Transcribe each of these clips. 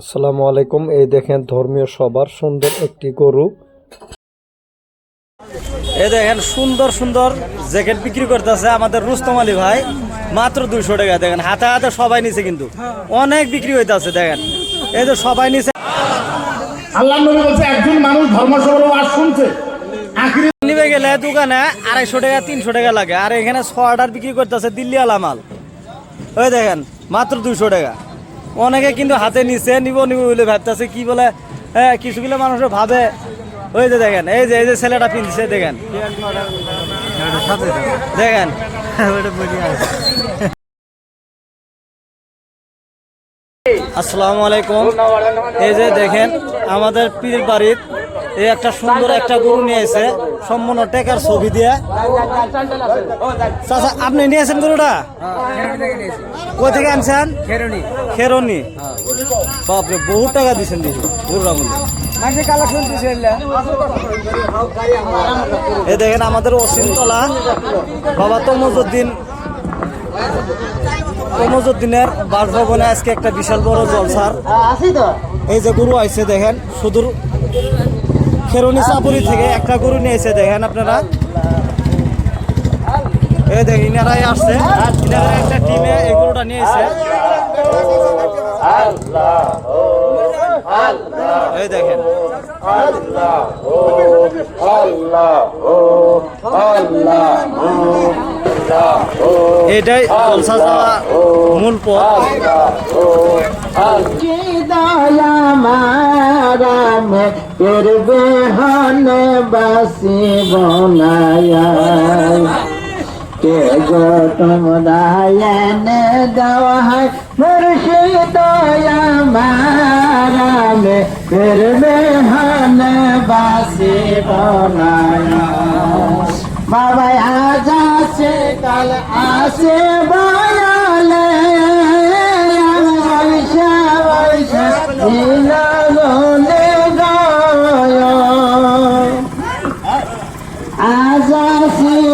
আসসালামু আলাইকুম। এই দেখেন ধর্মীয় সবার সুন্দর একটি গরু। এই দেখেন সুন্দর সুন্দর জ্যাকেট বিক্রি করতেছে আমাদের রুস্তম আলী ভাই। মাত্র দুইশো টাকা দেখেন হাতে হাতে সবাই নিছে কিন্তু। অনেক বিক্রি হইতাছে দেখেন। এই যে সবাই নিছে। আল্লাহ নবী বলছে একজন মানুষ ধর্মসভার ওয়াজ শুনছে। আখিরি নিবে গেলে দোকানে আড়াইশো টাকা তিনশো টাকা লাগে। আর এখানে ছ অর্ডার বিক্রি করতেছে দিল্লি আলা মাল। ওই দেখেন মাত্র দুইশো টাকা। অনেকে কিন্তু হাতে নিছে, নিব নিব বলে ভাবতেছে, কি বলে? হ্যাঁ কিছুগুলো মানুষ ভাবে। ওই যে দেখেন, এই যে এই যে ছেলেটা পিনছে, দেখেন। দেখেন। আসসালামু আলাইকুম। এই যে দেখেন, আমাদের পীর বাড়ির এই একটা সুন্দর একটা গরু নিয়ে এসে সম্পূর্ণ টেকার ছবি দিয়ে। চাচা আপনি নিয়েছেন গরুটা? কোথা থেকে আনছেন? খেরনি। বাপরে বহুত টাকা দিয়েছেন দিয়েছি গরুটা মধ্যে এই দেখেন আমাদের অসীমতলা বাবা তমজুদ্দিন তমজুদ্দিনের বাসভবনে আজকে একটা বিশাল বড় জলসার। এই যে গরু আইছে দেখেন সুদূর খেরুনি চাপুরি থেকে একটা গরু নিয়েছে, দেখেন আপনারা। এই দেখেন, ইনারাই আসছে। ইনারা একটা টিমে এই গরুটা নিয়েছে। এই দেখেন। এটাই জলসা যাওয়া মূল পথ। দয়া মারাম করবে হন বাসি বনায়া কে গো তোমরা এনে দেওয়া হয় মুর্শিদ মারাম করবে হন বাসি বাবা আজ আসে কাল আসে বয়ালে বৈশা বৈশা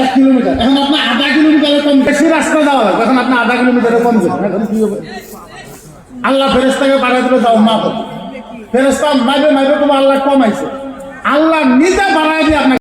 এক কিলোমিটার। এখন আপনার আধা কিলোমিটারে কম বেশি রাস্তা যাওয়া হবে এখন আপনার আধা কিলোমিটারে কম যাবে এখন কি হবে আল্লাহ ফেরেস্তাকে বাড়াই দিলে যাও মা ফেরেস্তা মাইবে মাইবে তোমার আল্লাহ কমাইছে। আল্লাহ নিজে বাড়াই